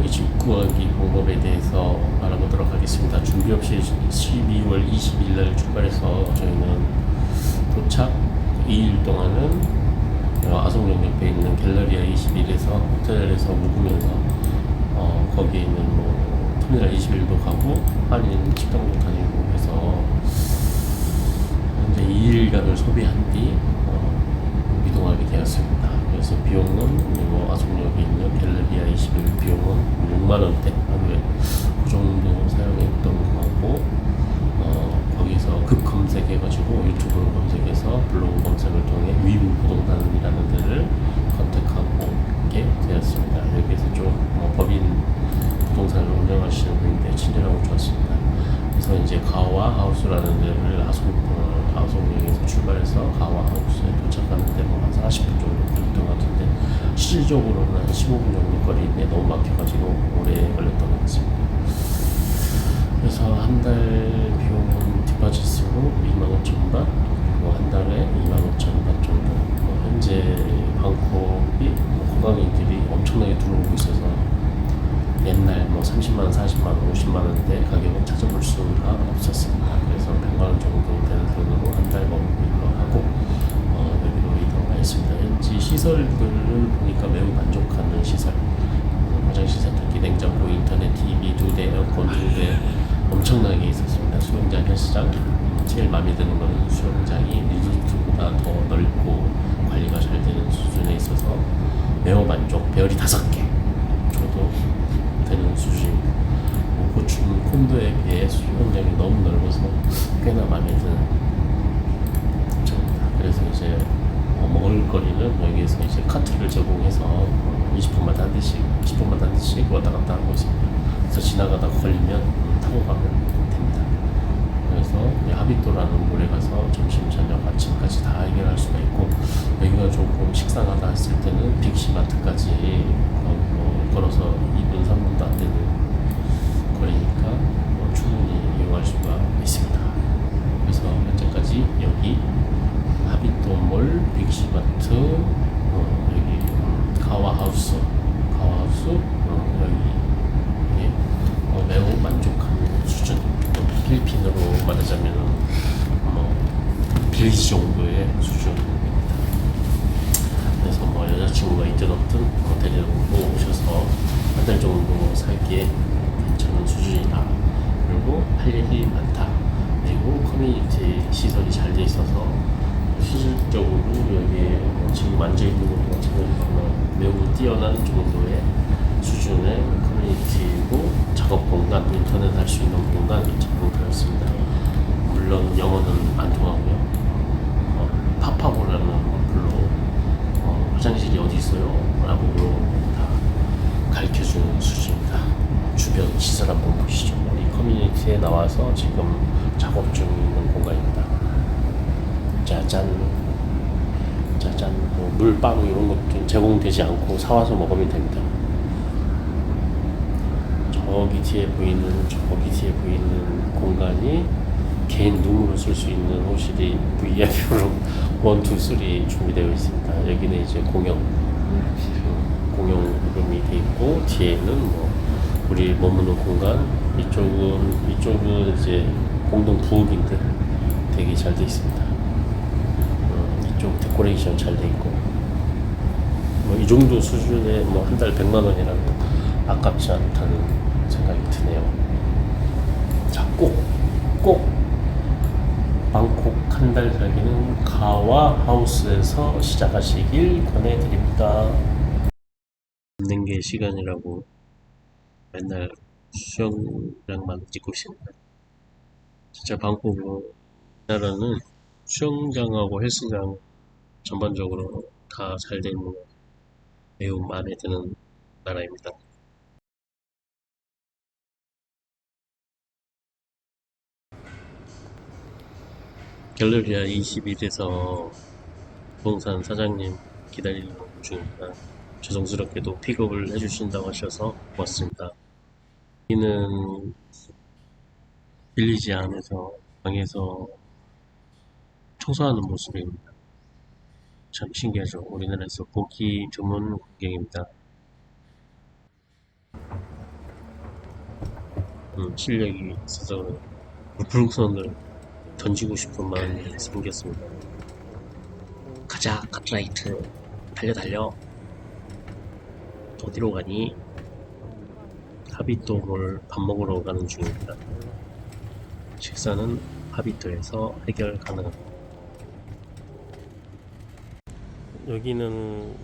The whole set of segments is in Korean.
간단하게 집 구하기 방법에 대해서 알아보도록 하겠습니다. 준비 없이 12월 20일 날 출발해서 저희는 도착 2일 동안은 어, 아송역 옆에 있는 갤러리아 21에서 호텔에서 묵으면서 어, 거기에 있는 뭐 터미널 21도 가고 할인 식당도 다니고 해서 현재 2일간을 소비한 뒤 어, 이동하게 되었습니다. 그래서 비용은 뭐 아송역에 있는 갤러리아 21 비용은 6만 원대 하루에 그 정도 사용했던 거고 어, 거기서 급 검색해가지고 유튜브로 검색해서 블로그 검색을 통해 위브 부동산이라는 데를 컨택하고 게 되었습니다. 여기에서 좀 어, 법인 부동산을 운영하시는 분인데 친절하고 좋았습니다. 그래서 이제 가와 하우스라는 데를 아송 어, 아송역에서 출발해서 가와 하우스에 도착하는데 뭐한 40분 정도 걸렸던 것 같은데 실질적으로는 한 15분 정도 거리인데 너무 막혀가지고 오래 걸렸던 것 같습니다. 그래서 한 달 비용은 디파짓으로 2만 5천 바 그리고 한 달에 2만 5천 바 정도 뭐 현재 방콕이 뭐 관광객들이 엄청나게 들어오고 있어서 옛날 뭐 30만 원, 40만 원, 50만 원대 가격은 찾아볼 수가 없었습니다. 그래서 100만 원 정도 되는 돈으로 한 달 머물기로 하고 어, 여기로 이동하였습니다. 현지 시설들을 보니까 매우 만족하는 시설. 어, 화장실, 세탁기, 냉장고, 인터넷, TV 두 대, 에어컨 두 대 엄청나게 있었습니다. 수영장, 헬스장 제일 마음에 드는 것은 수영장이 리조트보다 더 넓고 관리가 잘 되는 수준에 있어서 매우 만족. 별이 다섯 개 줘도 되는 수준입니다. 뭐 고충 콘도에 비해 수영장이 너무 넓어서 꽤나 마음에 드는 점입니다. 그래서 이제 어, 먹을 거리는 여기에서 이제 카트를 제공해서 어, 20분마다 한 대씩, 10분마다 한 대씩 왔다 갔다 하고 있습니다. 그래서 지나가다 걸리면 음, 타고 가면 됩니다. 그래서 하비토라는 곳에 가서 점심, 저녁, 아침까지 다 해결할 수가 있고 여기가 조금 식상하다 했을 때는 빅시마트까지 어, 뭐 걸어서 2분, 3분도 안 되는 거리니까 뭐 충분히 이용할 수가 있습니다. 그래서 현재까지 여기 하비토몰, 빅시마트, 어, 여기 음, 가와하우스, 가와하우스, 어, 여기 예, 어, 매우 만족하는 수준. 어, 필리핀으로 말하자면 뭐 빌리지 정도의 수준입니다. 그래서 뭐 여자친구가 있든 없든 뭐 데리고 오셔서 한 달 정도 살기에 괜찮은 수준이다. 그리고 할 일이 많다. 그리고 커뮤니티 시설이 잘 돼 있어서 실질적으로 여기에 뭐 지금 앉아 있는 것 같은 경우는 매우 뛰어난 정도의 수준의 커뮤니티고 작업 공간, 인터넷 할 수 있는 공간이 제공되었습니다. 물론 영어는 안 통하고요. 어, 파파고라는 어플로 어, 화장실이 어디 있어요? 라고 물어보면 다 가르쳐주는 수준입니다. 주변 시설 한번 보시죠. 이 커뮤니티에 나와서 지금 작업 있는 공간입니다. 짜잔. 짜잔. 뭐 물빵 이런 것도 제공되지 않고 사와서 먹으면 됩니다. 저기 뒤에 보이는 저기 뒤에 보이는 공간이 개인 룸으로 쓸 수 있는 호실이 VIP로 1, 2, 3 준비되어 있습니다. 여기는 이제 공용 음, 공용 룸이 돼 있고 뒤에는 뭐 우리 머무는 공간 이쪽은 이쪽은 이제 공동 부엌인데 되게 잘 돼 있습니다. 데코레이션 잘 돼 있고 뭐 이 정도 수준에 뭐 한 달 100만 원이라도 아깝지 않다는 생각이 드네요. 자, 꼭, 꼭 방콕 한 달 살기는 가와 하우스에서 시작하시길 권해드립니다. 있는 게 시간이라고 맨날 수영장만 찍고 있습니다. 진짜 방콕은 나라는 수영장하고 헬스장 전반적으로 다잘돼 있는 매우 마음에 드는 나라입니다. 갤러리아 21에서 부동산 사장님 기다리는 중입니다. 죄송스럽게도 픽업을 해주신다고 하셔서 고맙습니다. 여기는 빌리지 안에서 방에서 청소하는 모습입니다. 참 신기하죠. 우리나라에서 보기 드문 광경입니다. 음, 실력이 있어서 불국선을 던지고 싶은 마음이 생겼습니다. 가자, 카트라이트. 달려, 달려. 어디로 가니? 하비토몰 밥 먹으러 가는 중입니다. 식사는 하비토에서 해결 가능합니다. 여기는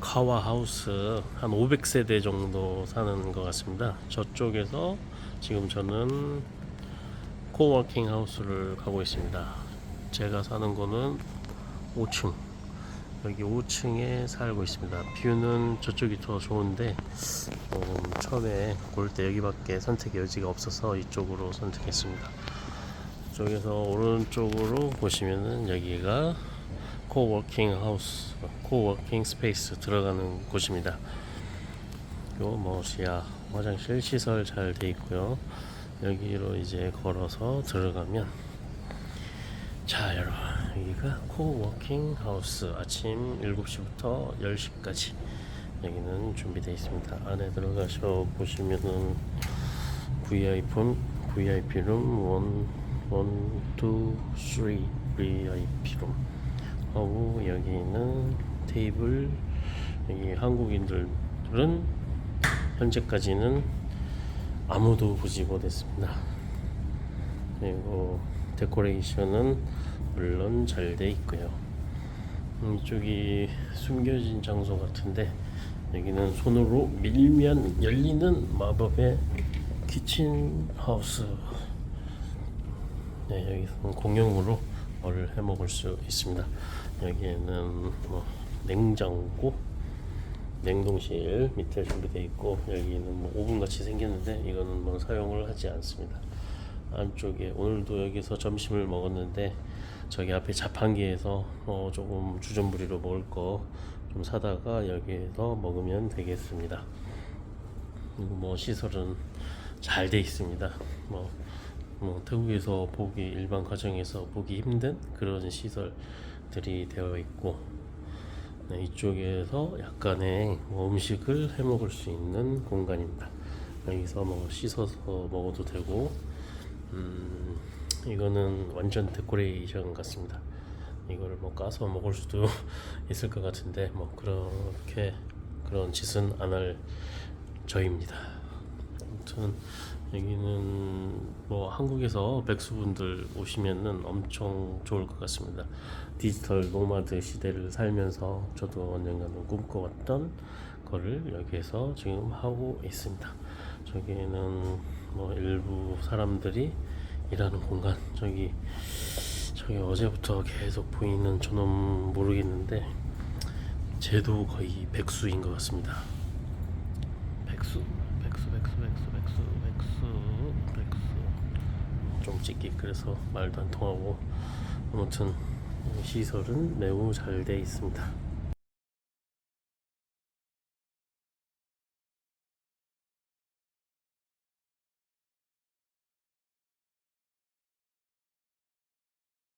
카와 하우스 한 500세대 정도 사는 것 같습니다. 저쪽에서 지금 저는 코워킹 하우스를 가고 있습니다. 제가 사는 거는 5층. 여기 5층에 살고 있습니다. 뷰는 저쪽이 더 좋은데 음, 처음에 볼때 여기밖에 선택 여지가 없어서 이쪽으로 선택했습니다. 이쪽에서 오른쪽으로 보시면은 여기가 코워킹 하우스, 코워킹 스페이스 들어가는 곳입니다. 요 뭐시야 화장실 시설 잘 돼 있고요. 여기로 이제 걸어서 들어가면 자 여러분 여기가 코워킹 하우스 아침 7시부터 10시까지 여기는 준비되어 있습니다. 안에 들어가셔 보시면은 VIP VIP 룸 1, 1, 2, 3 VIP 룸 하고 여기는 테이블 여기 한국인들은 현재까지는 아무도 보지 못했습니다. 그리고 데코레이션은 물론 잘 돼 있고요. 음, 이쪽이 숨겨진 장소 같은데 여기는 손으로 밀면 열리는 마법의 키친 하우스. 네, 여기서는 공용으로 뭐를 해 먹을 수 있습니다. 여기에는 뭐 냉장고, 냉동실 밑에 준비되어 있고 여기는 뭐 오븐 같이 생겼는데 이거는 뭐 사용을 하지 않습니다. 안쪽에 오늘도 여기서 점심을 먹었는데 저기 앞에 자판기에서 어 조금 주전부리로 먹을 거 좀 사다가 여기에서 먹으면 되겠습니다. 그리고 뭐 시설은 잘 돼 있습니다. 뭐, 뭐 태국에서 보기 일반 가정에서 보기 힘든 그런 시설 들이 되어 있고 네, 이쪽에서 약간의 뭐 음식을 해 먹을 수 있는 공간입니다. 여기서 뭐 씻어서 먹어도 되고 음, 이거는 완전 데코레이션 같습니다. 이거를 뭐 까서 먹을 수도 있을 것 같은데 뭐 그렇게 그런 짓은 안 할 저입니다. 아무튼 여기는 뭐 한국에서 백수분들 오시면은 엄청 좋을 것 같습니다. 디지털 노마드 시대를 살면서 저도 언젠가는 꿈꿔왔던 거를 여기에서 지금 하고 있습니다. 저기에는 뭐 일부 사람들이 일하는 공간 저기 저기 어제부터 계속 보이는 저놈 모르겠는데 쟤도 거의 백수인 것 같습니다. 백수, 백수, 백수, 백수, 백수. 좀 찍기 그래서 말도 안 통하고 아무튼 시설은 매우 잘 돼 있습니다.